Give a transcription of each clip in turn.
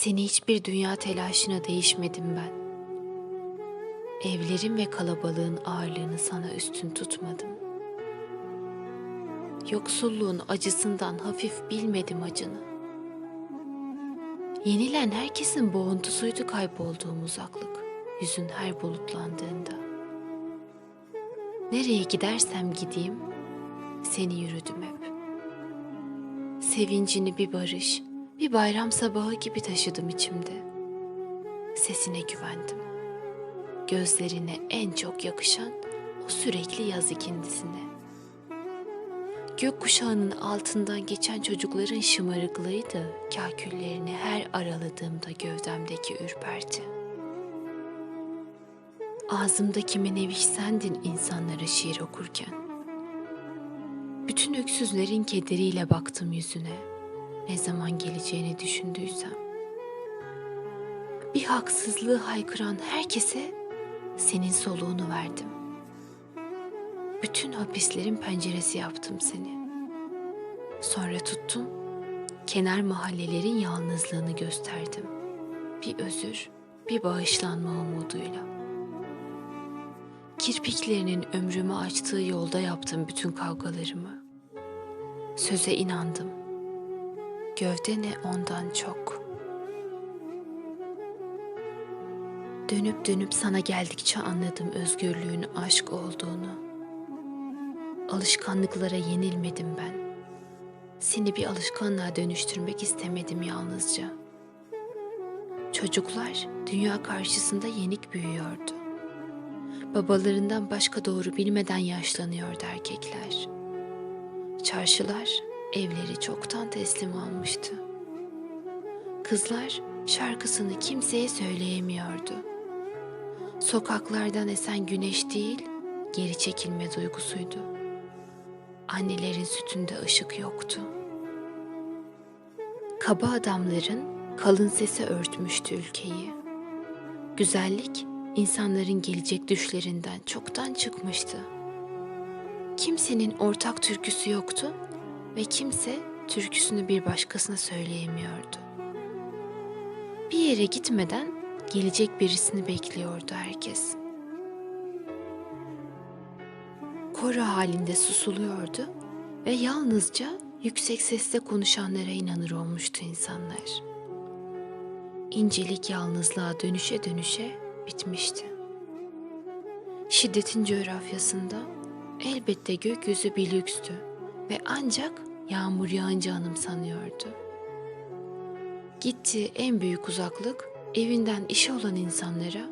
Seni hiçbir dünya telaşına değişmedim ben. Evlerin ve kalabalığın ağırlığını sana üstün tutmadım. Yoksulluğun acısından hafif bilmedim acını. Yenilen herkesin boğuntusuydu kaybolduğum uzaklık, yüzün her bulutlandığında. Nereye gidersem gideyim, seni yürüdüm hep. Sevincini bir barış, bir bayram sabahı gibi taşıdım içimde. Sesine güvendim. Gözlerine en çok yakışan o sürekli yaz ikindisine. Gökkuşağının altından geçen çocukların şımarıklığıydı kahküllerini her araladığımda gövdemdeki ürperti. Ağzımdaki meneviş sendin insanlara şiir okurken. Bütün öksüzlerin kederiyle baktım yüzüne. Ne zaman geleceğini düşündüysem. Bir haksızlığı haykıran herkese senin soluğunu verdim. Bütün hapislerin penceresi yaptım seni. Sonra tuttum, kenar mahallelerin yalnızlığını gösterdim. Bir özür, bir bağışlanma umuduyla. Kirpiklerinin ömrümü açtığı yolda yaptım bütün kavgalarımı. Söze inandım. Gövde ne ondan çok. Dönüp dönüp sana geldikçe anladım özgürlüğün aşk olduğunu. Alışkanlıklara yenilmedim ben. Seni bir alışkanlığa dönüştürmek istemedim yalnızca. Çocuklar dünya karşısında yenik büyüyordu. Babalarından başka doğru bilmeden yaşlanıyordu erkekler. Çarşılar evleri çoktan teslim almıştı. Kızlar şarkısını kimseye söyleyemiyordu. Sokaklardan esen güneş değil, geri çekilme duygusuydu. Annelerin sütünde ışık yoktu. Kaba adamların kalın sesi örtmüştü ülkeyi. Güzellik insanların gelecek düşlerinden çoktan çıkmıştı. Kimsenin ortak türküsü yoktu ve kimse türküsünü bir başkasına söyleyemiyordu. Bir yere gitmeden gelecek birisini bekliyordu herkes. Koro halinde susuluyordu ve yalnızca yüksek sesle konuşanlara inanır olmuştu insanlar. İncelik yalnızlığa dönüşe dönüşe bitmişti. Şiddetin coğrafyasında elbette gökyüzü bir lükstü ve ancak yağmur yağınca anımsanıyordu. Gittiği en büyük uzaklık evinden işi olan insanlara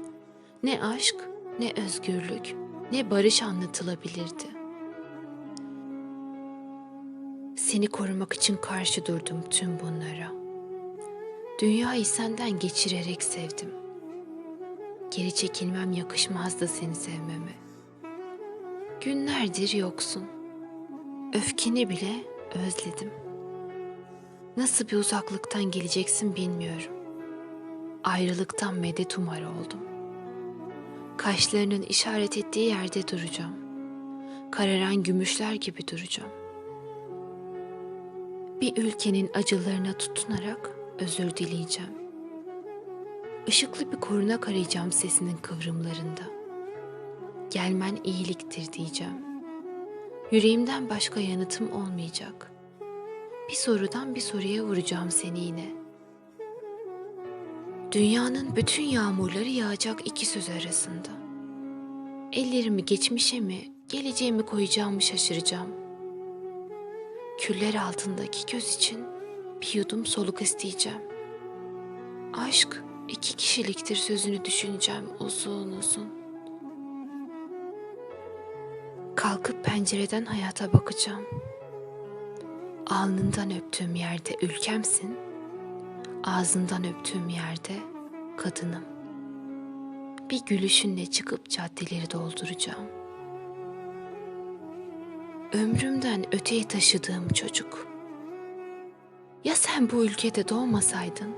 ne aşk, ne özgürlük, ne barış anlatılabilirdi. Seni korumak için karşı durdum tüm bunlara. Dünyayı senden geçirerek sevdim. Geri çekilmem yakışmazdı seni sevmeme. Günlerdir yoksun. Öfkeni bile özledim. Nasıl bir uzaklıktan geleceksin bilmiyorum. Ayrılıktan medet umar oldum. Kaşlarının işaret ettiği yerde duracağım. Kararan gümüşler gibi duracağım. Bir ülkenin acılarına tutunarak özür dileyeceğim. Işıklı bir korunak arayacağım sesinin kıvrımlarında. Gelmen iyiliktir diyeceğim. Yüreğimden başka yanıtım olmayacak. Bir sorudan bir soruya vuracağım seni yine. Dünyanın bütün yağmurları yağacak iki söz arasında. Ellerimi geçmişe mi, geleceğe mi koyacağımı şaşıracağım. Küller altındaki göz için bir yudum soluk isteyeceğim. Aşk iki kişiliktir sözünü düşüneceğim uzun uzun. Kalkıp pencereden hayata bakacağım. Alnından öptüğüm yerde ülkemsin, ağzından öptüğüm yerde kadınım. Bir gülüşünle çıkıp caddeleri dolduracağım. Ömrümden öteye taşıdığım çocuk. Ya sen bu ülkede doğmasaydın?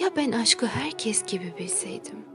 Ya ben aşkı herkes gibi bilseydim?